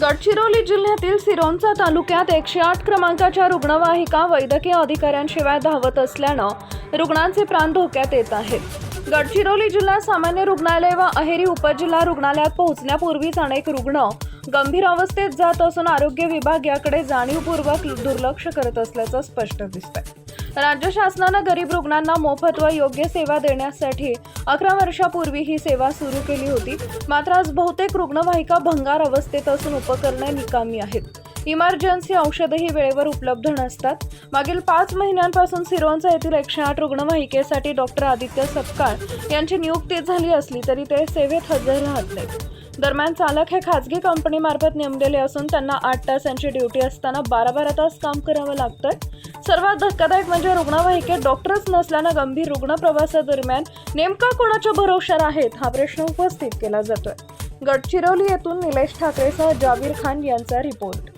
गडचिरोली जिल्ह्यातील सिरोंचा तालुक्यात एकशे आठ क्रमांकाच्या रुग्णवाहिका वैद्यकीय अधिकाऱ्यांशिवाय धावत असल्यानं रुग्णांचे प्राण धोक्यात येत आहेत. गडचिरोली जिल्हा सामान्य रुग्णालय व अहेरी उपजिल्हा रुग्णालयात पोहोचण्यापूर्वीच अनेक रुग्ण गंभीर अवस्थेत जात असून आरोग्य विभाग याकडे जाणीवपूर्वक दुर्लक्ष करत असल्याचं स्पष्ट दिसतंय. राज्य शासनानं गरीब रुग्णांना मोफत व योग्य सेवा देण्यासाठी अकरा वर्षापूर्वी ही सेवा सुरू केली होती. मात्र आज बहुतेक रुग्णवाहिका भंगार अवस्थेत असून उपकरणे निकामी आहेत. इमर्जन्सी औषधही वेळेवर उपलब्ध नसतात. मागील पाच महिन्यांपासून सिरोंचा येथील एकशे आठ रुग्णवाहिकेसाठी डॉक्टर आदित्य सपकाळ यांची नियुक्ती झाली असली तरी ते सेवेत हजर राहत नाहीत. दरम्यान चालक हे खाजगी कंपनीमार्फत नेमलेले असून त्यांना आठ तासांची ड्युटी असताना बारा बारा तास काम करावं लागतंय. सर्वात धक्कादायक म्हणजे रुग्णवाहिकेत डॉक्टरच नसल्यानं गंभीर रुग्ण प्रवासादरम्यान नेमका कोणाच्या भरोशावर आहेत हा प्रश्न उपस्थित केला जातोय. गडचिरोली येथून निलेश ठाकरेसह जावीर खान यांचा रिपोर्ट.